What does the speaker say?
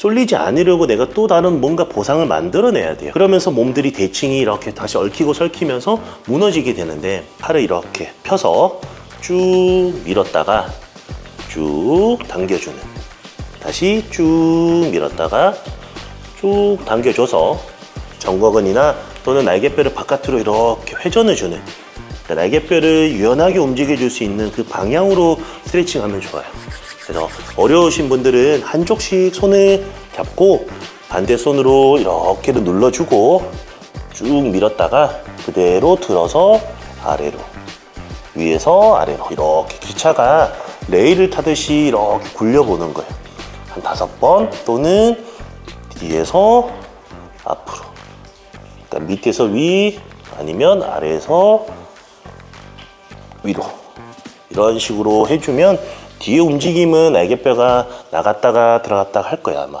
쏠리지 않으려고 내가 또 다른 뭔가 보상을 만들어내야 돼요. 그러면서 몸들이 대칭이 이렇게 다시 얽히고 설키면서 무너지게 되는데 팔을 이렇게 펴서 쭉 밀었다가 쭉 당겨주는 다시 쭉 밀었다가 쭉 당겨줘서 정거근이나 또는 날개뼈를 바깥으로 이렇게 회전을 주는 그러니까 날개뼈를 유연하게 움직여줄 수 있는 그 방향으로 스트레칭하면 좋아요. 그래서 어려우신 분들은 한쪽씩 손을 잡고 반대 손으로 이렇게 눌러주고 쭉 밀었다가 그대로 들어서 아래로 위에서 아래로 이렇게 기차가 레일을 타듯이 이렇게 굴려보는 거예요. 한 다섯 번 또는 뒤에서 앞으로. 그러니까 밑에서 위 아니면 아래에서 위로. 이런 식으로 해주면 뒤에 움직임은 날개뼈가 나갔다가 들어갔다가 할 거야 아마.